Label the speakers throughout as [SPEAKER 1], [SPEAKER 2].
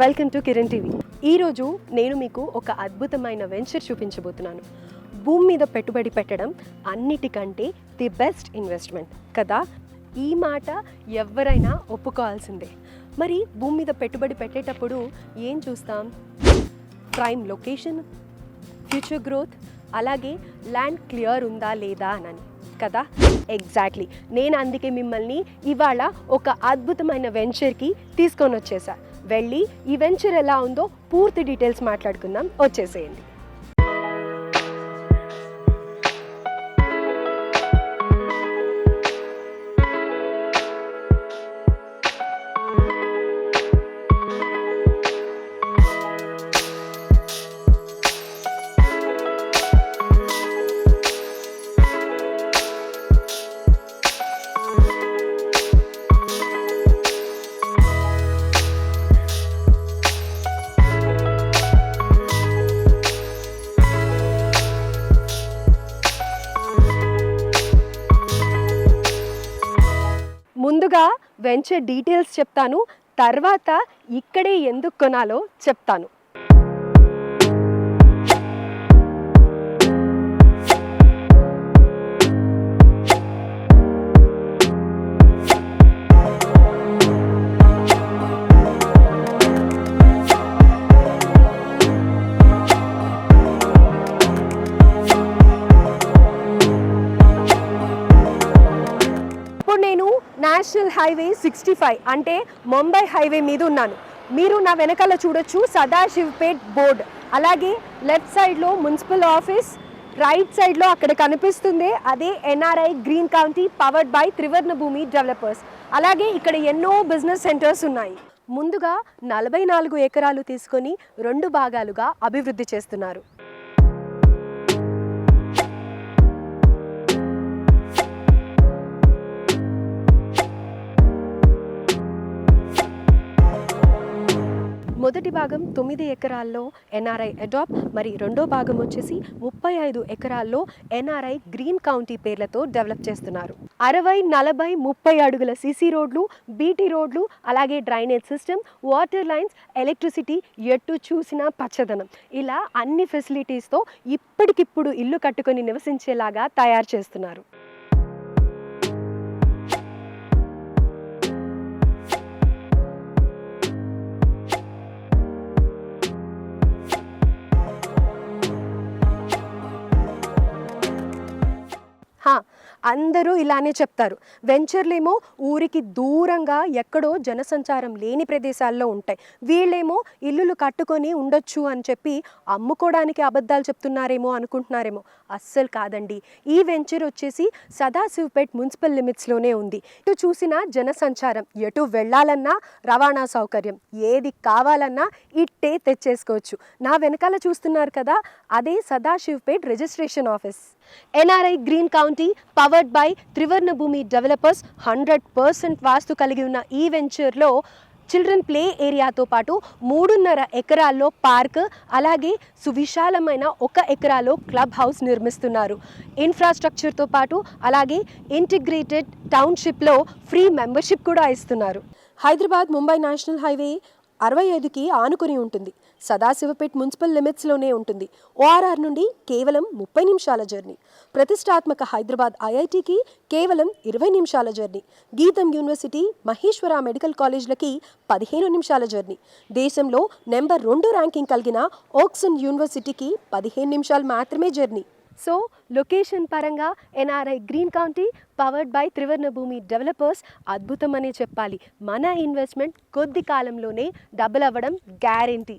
[SPEAKER 1] Welcome to Kiran TV ఈరోజు నేను మీకు ఒక అద్భుతమైన వెంచర్ చూపించబోతున్నాను. భూమి మీద పెట్టుబడి పెట్టడం అన్నిటికంటే ది బెస్ట్ ఇన్వెస్ట్మెంట్ కదా? ఈ మాట ఎవరైనా ఒప్పుకోవాల్సిందే. మరి భూమి మీద పెట్టుబడి పెట్టేటప్పుడు ఏం చూస్తాం? ప్రైమ్ లొకేషన్ ఫ్యూచర్ గ్రోత్ అలాగే ల్యాండ్ క్లియర్ ఉందా లేదా అని కదా? ఎగ్జాక్ట్లీ నేను అందుకే మిమ్మల్ని ఇవాళ ఒక అద్భుతమైన వెంచర్కి తీసుకొని వచ్చేసా. వెళ్ళి ఈ వెంచర్ ఎలా ఉందో పూర్తి డీటెయిల్స్ మాట్లాడుకుందాం. వచ్చేసేయండి. ముందుగా వెంచర్ డీటెయిల్స్ చెప్తాను తర్వాత ఇక్కడే ఎందుకు కొనాలో చెప్తాను. నేషనల్ హైవే సిక్స్టీ ఫైవ్ అంటే ముంబై హైవే మీద ఉన్నాను. మీరు నా వెనకాల చూడొచ్చు సదాశివ్పేట్ బోర్డ్. అలాగే లెఫ్ట్ సైడ్లో మున్సిపల్ ఆఫీస్ రైట్ సైడ్లో అక్కడ కనిపిస్తుంది. అదే NRI green county powered by Trivarna Bhoomi developers. అలాగే ఇక్కడ ఎన్నో బిజినెస్ సెంటర్స్ ఉన్నాయి. ముందుగా నలభై నాలుగు ఎకరాలు తీసుకొని రెండు భాగాలుగా అభివృద్ధి చేస్తున్నారు. మొదటి భాగం తొమ్మిది ఎకరాల్లో ఎన్ఆర్ఐ అడాప్ మరి రెండో భాగం వచ్చేసి ముప్పై ఐదు ఎకరాల్లో ఎన్ఆర్ఐ గ్రీన్ కౌంటీ పేర్లతో డెవలప్ చేస్తున్నారు. అరవై నలభై ముప్పై అడుగుల సీసీ రోడ్లు బీటీ రోడ్లు అలాగే drainage system water lines electricity ఎటు చూసినా పచ్చదనం. ఇలా అన్ని ఫెసిలిటీస్తో ఇప్పటికిప్పుడు ఇల్లు కట్టుకొని నివసించేలాగా తయారు చేస్తున్నారు. 好 అందరూ ఇలానే చెప్తారు. వెంచర్లేమో ఊరికి దూరంగా ఎక్కడో జనసంచారం లేని ప్రదేశాల్లో ఉంటాయి. వీళ్ళేమో ఇల్లులు కట్టుకొని ఉండొచ్చు అని చెప్పి అమ్ముకోవడానికి అబద్ధాలు చెప్తున్నారేమో అనుకుంటున్నారేమో. అస్సలు కాదండి. ఈ వెంచర్ వచ్చేసి సదాశివపేట్ మున్సిపల్ లిమిట్స్లోనే ఉంది. ఇటు చూసిన జనసంచారం ఎటు వెళ్ళాలన్నా రవాణా సౌకర్యం ఏది కావాలన్నా ఇట్టే తెచ్చేసుకోవచ్చు. నా వెనకాల చూస్తున్నారు కదా అదే Sadashivpet registration office. NRI green county power powered by Trivarna Bhoomi developers hundred percent వాస్తు కలిగి ఉన్న ఈ వెంచర్లో చిల్డ్రన్ ప్లే ఏరియాతో పాటు మూడున్నర ఎకరాల్లో పార్క్ అలాగే సువిశాలమైన ఒక ఎకరాలో క్లబ్ హౌస్ నిర్మిస్తున్నారు ఇన్ఫ్రాస్ట్రక్చర్తో పాటు అలాగే ఇంటిగ్రేటెడ్ టౌన్షిప్లో ఫ్రీ మెంబర్షిప్ కూడా ఇస్తున్నారు. హైదరాబాద్ ముంబై నేషనల్ హైవే అరవై ఐదుకి ఆనుకుని ఉంటుంది. సదాశివపేట్ మున్సిపల్ లిమిట్స్లోనే ఉంటుంది. ఓఆర్ఆర్ నుండి కేవలం ముప్పై నిమిషాల జర్నీ. ప్రతిష్టాత్మక హైదరాబాద్ ఐఐటికి కేవలం ఇరవై నిమిషాల జర్నీ. గీతం యూనివర్సిటీ మహేశ్వర మెడికల్ కాలేజ్లకి పదిహేను నిమిషాల జర్నీ. దేశంలో నెంబర్ రెండు ర్యాంకింగ్ కలిగిన ఓక్సన్ యూనివర్సిటీకి పదిహేను నిమిషాలు మాత్రమే జర్నీ. సో లొకేషన్ పరంగా NRI green county powered by Trivarna Bhoomi developers అద్భుతమనే చెప్పాలి. మన ఇన్వెస్ట్మెంట్ కొద్ది కాలంలోనే డబుల్ అవ్వడం గ్యారంటీ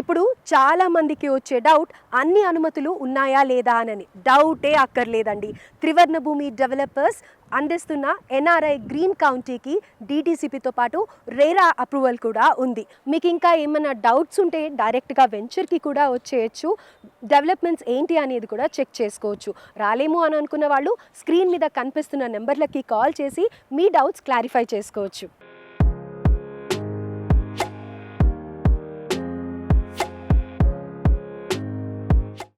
[SPEAKER 1] ఇప్పుడు చాలామందికి వచ్చే డౌట్ అన్ని అనుమతులు ఉన్నాయా లేదా అని డౌటే అక్కర్లేదండి. త్రివర్ణ భూమి డెవలపర్స్ అందిస్తున్న ఎన్ఆర్ఐ గ్రీన్ కౌంటీకి డీటీసీపీతో పాటు రేరా అప్రూవల్ కూడా ఉంది. మీకు ఇంకా ఏమైనా డౌట్స్ ఉంటే డైరెక్ట్గా వెంచర్కి కూడా వచ్చేయచ్చు. డెవలప్మెంట్స్ ఏంటి అనేది కూడా చెక్ చేసుకోవచ్చు. రాలేము అని అనుకున్న వాళ్ళు స్క్రీన్ మీద కనిపిస్తున్న నెంబర్లకి కాల్ చేసి మీ డౌట్స్ క్లారిఫై చేసుకోవచ్చు.